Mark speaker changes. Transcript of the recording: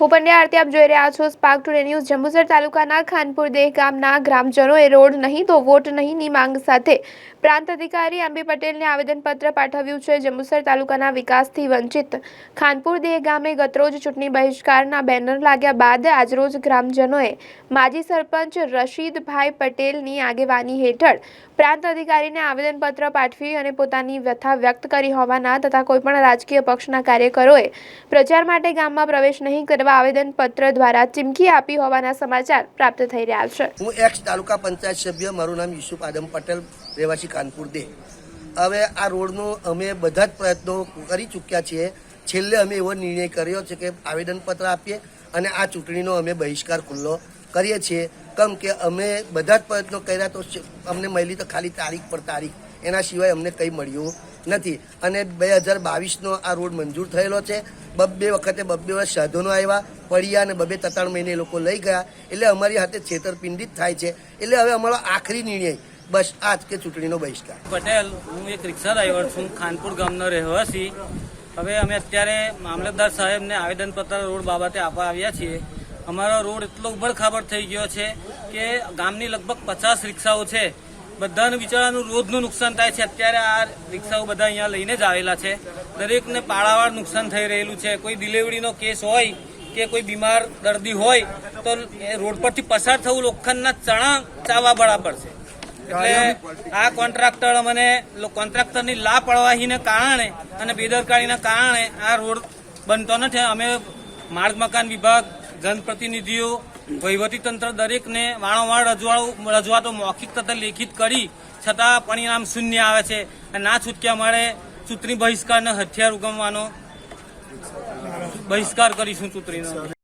Speaker 1: હું પંડ્યા આપ જોઈ રહ્યા છો. સ્પાર્ક ટુડે ન્યૂઝ જંબુસર તાલુકાના ખાનપુર દેહ ગામના ગ્રામજનોએ રોડ નહીં તો વોટ નહીંની માંગ સાથે પ્રાંત અધિકારી અંબી પટેલને આવેદનપત્ર પાઠવ્યું છે. જંબુસર તાલુકાના વિકાસથી વંચિત ખાનપુર દેહ ગામે ગતરોજ ચૂંટણી બહિષ્કારના બેનર લાગ્યા બાદ આજરોજ ગ્રામજનોએ માજી સરપંચ રશીદભાઈ પટેલની આગેવાની હેઠળ પ્રાંત અધિકારીને આવેદનપત્ર પાઠવી અને પોતાની વ્યથા વ્યક્ત કરી હોવાના તથા કોઈપણ રાજકીય પક્ષના કાર્યકરોએ પ્રચાર માટે ગામમાં પ્રવેશ નહીં કરવા આવેદનપત્ર દ્વારા ચીમકી આપી હોવાના સમાચાર પ્રાપ્ત થઈ રહ્યા છે.
Speaker 2: હું એક્સ તાલુકા પંચાયત સભ્ય, મારું નામ યુસુફ આદમ પટેલ, રહેવાસી કાનપુર દે હવે આ રોડનું અમે બધા જ પ્રયત્નો કરી ચૂક્યા છીએ. છેલ્લે અમે એવો નિર્ણય કર્યો છે કે આવેદનપત્ર આપીએ અને આ ચૂંટણીનો અમે બહિષ્કાર ખુલ્લો કરીએ છીએ. કેમ કે અમે બધા જ પ્રયત્નો કર્યા તો અમને મળી તો ખાલી તારીખ પર તારીખ. એના સિવાય અમને કંઈ મળ્યું નથી. અને બે હજાર બાવીસનો આ રોડ મંજૂર થયેલો છે. બબ્બે વખતે બબ્બે વર્ષ સાધનો આવ્યા, પડ્યા અને બબે તતાણ મહિને એ લોકો લઈ ગયા. એટલે અમારી હાથે છેતરપિંડી થાય છે. એટલે હવે અમારો આખરી નિર્ણય. બસ આજ કે ચૂંટણીનો બહિષ્કાર.
Speaker 3: પટેલ, હું એક રિક્ષા ડ્રાઈવર છું. ખાનપુર ગામનો રહેવાસી. હવે અમે અત્યારે મામલતદાર સાહેબને આવેદનપત્ર રોડ બાબતે આપવા આવ્યા છીએ. અમારો રોડ એટલો ઉબડખાબડ થઈ ગયો છે કે ગામની લગભગ પચાસ રિક્ષાઓ છે. બધાનું બિચારાનું રોજનું નુકસાન થાય છે. અત્યારે આ રિક્ષાઓ બધા અહીંયા લઈને જ આવેલા છે. દરેકને પાળાવાર નુકસાન થઈ રહેલું છે. કોઈ ડિલિવરીનો કેસ હોય કે કોઈ બીમાર, દર્દી હોય, તો એ રોડ પરથી પસાર થવું લોખંડના ચણા ચાવા બરાબર છે. એટલે આ કોન્ટ્રાક્ટર અમને કોન્ટ્રાક્ટરની લાપરવાહીને કારણે અને બેદરકારીના કારણે આ રોડ બનતો નથી. અમે માર્ગ મકાન વિભાગ, જનપ્રતિનિધિઓ વહીવટી તંત્ર દરેકને વારંવાર રજૂઆતો રજૂઆતો મૌખિક તથા લેખિત કરી, છતાં પરિણામ શૂન્ય આવે છે ના છૂટક્યા મળે ચૂંટણી બહિષ્કારને હથિયાર ઉગમવાનો બહિષ્કાર કરીશું ચૂંટણીનો.